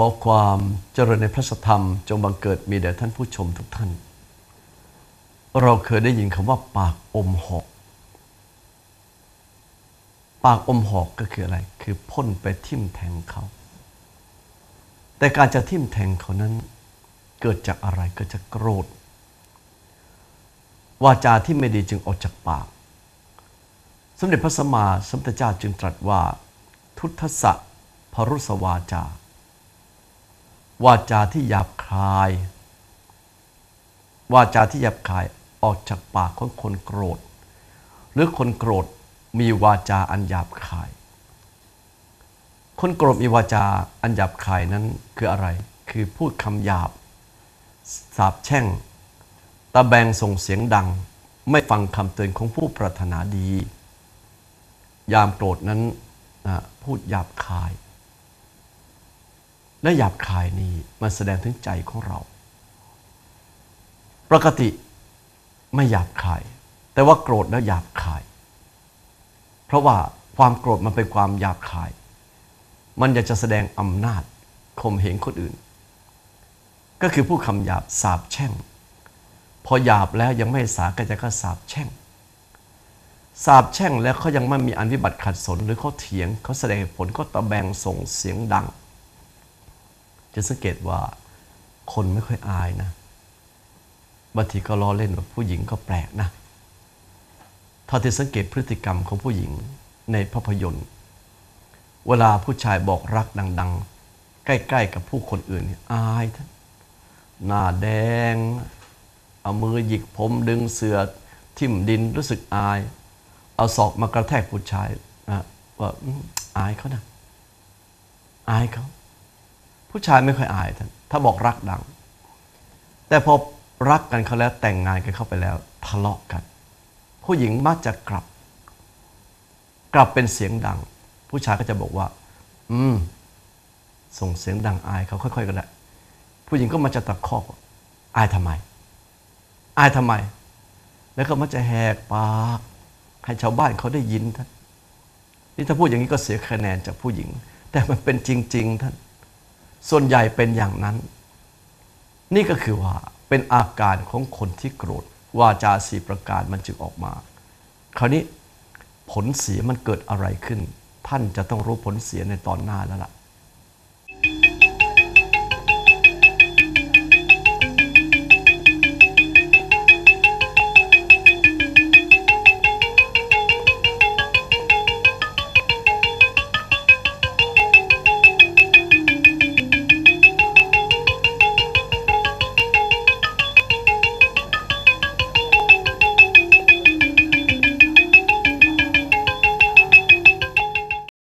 ขอความเจริญในพระธรรม จงบังเกิดมีแด่ท่านผู้ชมทุกท่าน เราเคยได้ยินคำว่าปากอมหอก ปากอมหอกก็คืออะไร คือพ่นไปทิ่มแทงเขา แต่การจะทิ่มแทงเขานั้น เกิดจากอะไรเกิดจากโกรธ วาจาที่ไม่ดีจึงออกจากปาก สมเด็จพระสัมมาสัมพุทธเจ้าจึงตรัสว่า ทุตสะพรุสวาจา วาจาที่หยาบคาย วาจาที่หยาบคายออกจากปากของคนโกรธ หรือคนโกรธมีวาจาอันหยาบคาย คนโกรธมีวาจาอันหยาบคายนั้นคืออะไร คือพูดคำหยาบ สาบแช่ง ตะแบงส่งเสียงดัง ไม่ฟังคำเตือนของผู้ปรารถนาดี ยามโกรธนั้นพูดหยาบคาย และหยาบคายนี้มันแสดงถึงใจของเรา ปกติไม่หยาบคาย แต่ว่าโกรธแล้วหยาบคาย เพราะว่าความโกรธมันเป็นความหยาบคาย มันอยากจะแสดงอำนาจข่มเหงคนอื่น ก็คือผู้คำหยาบสาบแช่ง พอหยาบแล้วยังไม่สาก็จะก็สาบแช่งสาบแช่งแล้วเขายังไม่มีอันวิบัติขัดสน หรือเขาเถียงเขาแสดงผลก็ตะแบงส่งเสียงดัง จะสังเกตว่าคนไม่ค่อยอายนะบางทีก็ล้อเล่นว่าผู้หญิงก็แปลกนะถ้าที่สังเกตพฤติกรรมของผู้หญิงในภาพยนตร์ เวลาผู้ชายบอกรักดัง ๆ ใกล้ ๆ กับผู้คนอื่นอายท่านหน้าแดง เอามือหยิกผมดึงเสือทิ่มดินรู้สึกอาย เอาศอกมากระแทกผู้ชายนะว่าอายเขานะอายเขา ผู้ชายไม่ค่อยอายท่านถ้าบอกรักดัง แต่พอรักกันเขาแล้วแต่งงานกันเข้าไปแล้ว ทะเลาะกัน ผู้หญิงมักจะกลับ กลับเป็นเสียงดัง ผู้ชายก็จะบอกว่า อืม ส่งเสียงดังอายเขาค่อย ๆ ก็ได้ ผู้หญิงก็มาจะตะคอกอายทำไม อายทำไม แล้วก็มันจะแหกปากให้ชาวบ้านเขาได้ยินท่านนี่ถ้าพูดอย่างนี้ก็เสียคะแนนจากผู้หญิง แต่มันเป็นจริง ๆ ท่าน ส่วนใหญ่เป็นอย่างนั้น นี่ก็คือว่าเป็นอาการของคนที่โกรธวาจาสีประการมันจึงออกมา คราวนี้ผลเสียมันเกิดอะไรขึ้น ท่านจะต้องรู้ผลเสียในตอนหน้าแล้วล่ะ